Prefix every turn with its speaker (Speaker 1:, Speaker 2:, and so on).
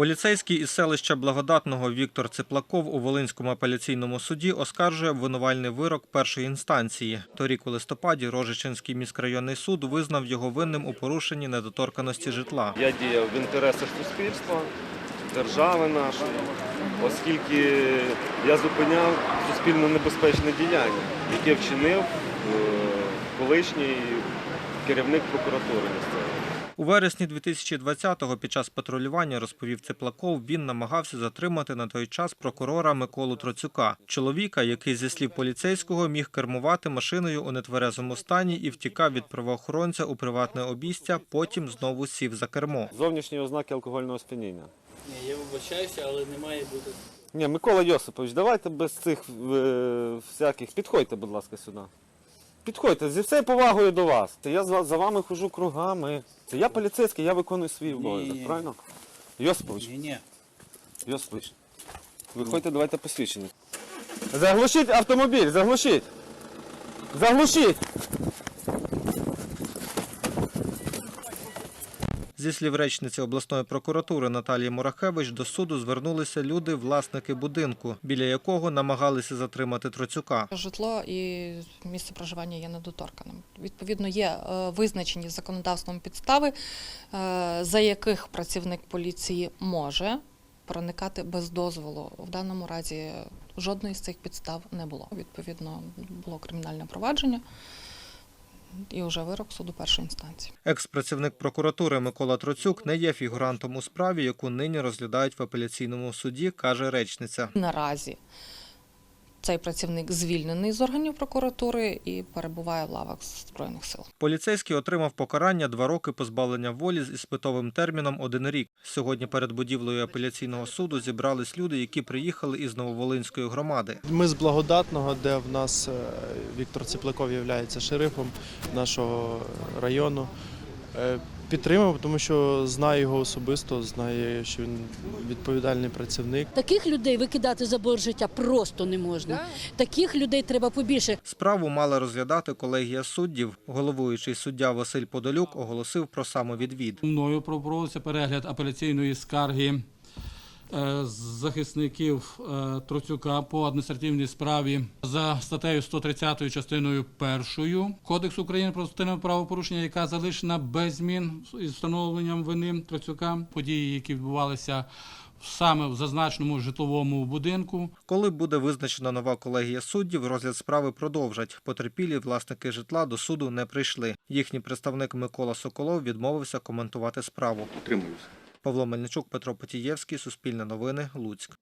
Speaker 1: Поліцейський із селища Благодатного Віктор Циплаков у Волинському апеляційному суді оскаржує обвинувальний вирок першої інстанції. Торік у листопаді Рожичинський міськрайонний суд визнав його винним у порушенні недоторканості житла.
Speaker 2: Я діяв в інтересах суспільства, держави нашої, оскільки я зупиняв суспільно небезпечне діяння, яке вчинив е, колишній керівник прокуратури місцевої.
Speaker 1: У вересні 2020-го під час патрулювання, розповів Циплаков, він намагався затримати на той час прокурора Миколу Троцюка, чоловіка, який зі слів поліцейського міг кермувати машиною у нетверезому стані і втікав від правоохоронця у приватне обійстя, потім знову сів за кермо.
Speaker 2: Зовнішні ознаки алкогольного сп'яніння.
Speaker 3: Ні, я вибачаюся, але не має бути.
Speaker 2: Ні, Микола Йосипович, давайте без цих е, всяких. Підходьте, будь ласка, сюди. Підходьте, зі всією повагою до вас. Це я за, за вами хожу кругами. Це я поліцейський, я виконую свій обов'язок, правильно? Йосипович,
Speaker 3: Ні, ні.
Speaker 2: Йосипович, виходьте, давайте посвідчення. Заглушіть автомобіль, заглушіть! Заглушіть!
Speaker 1: Зі слів речниці обласної прокуратури Наталії Мурахевич, до суду звернулися люди, власники будинку, біля якого намагалися затримати Троцюка.
Speaker 4: Житло і місце проживання є недоторканим. Відповідно, є е, визначені законодавством підстави, е, за яких працівник поліції може проникати без дозволу. В даному разі жодної з цих підстав не було. Відповідно, було кримінальне провадження і вже вирок суду першої інстанції.
Speaker 1: Екс-працівник прокуратури Микола Троцюк не є фігурантом у справі, яку нині розглядають в апеляційному суді, каже речниця.
Speaker 4: Наразі цей працівник звільнений з органів прокуратури і перебуває в лавах Збройних сил.
Speaker 1: Поліцейський отримав покарання два роки позбавлення волі з іспитовим терміном один рік. Сьогодні перед будівлею апеляційного суду зібрались люди, які приїхали із Нововолинської громади.
Speaker 5: Ми з Благодатного, де в нас е, Віктор Ципляков є шерифом нашого району. Підтримав, тому що знаю його особисто, знаю, що він відповідальний працівник.
Speaker 6: Таких людей викидати за борг життя просто не можна. Таких людей треба побільше.
Speaker 1: Справу мала розглядати колегія суддів. Головуючий суддя Василь Подолюк оголосив про самовідвід.
Speaker 3: Мною проводився перегляд апеляційної скарги захисників е, Троцюка по адміністративній справі за статтею 130 частиною 1 Кодексу України про адміністративне правопорушення, яка залишена без змін із встановленням вини Троцюка. Події, які відбувалися саме в зазначеному житловому будинку.
Speaker 1: Коли буде визначена нова колегія суддів, розгляд справи продовжать. Потерпілі власники житла до суду не прийшли. Їхній представник Микола Соколов відмовився коментувати справу.
Speaker 7: Утримуюся.
Speaker 1: Павло Мельничук, Петро Потієвський, Суспільне новини, Луцьк.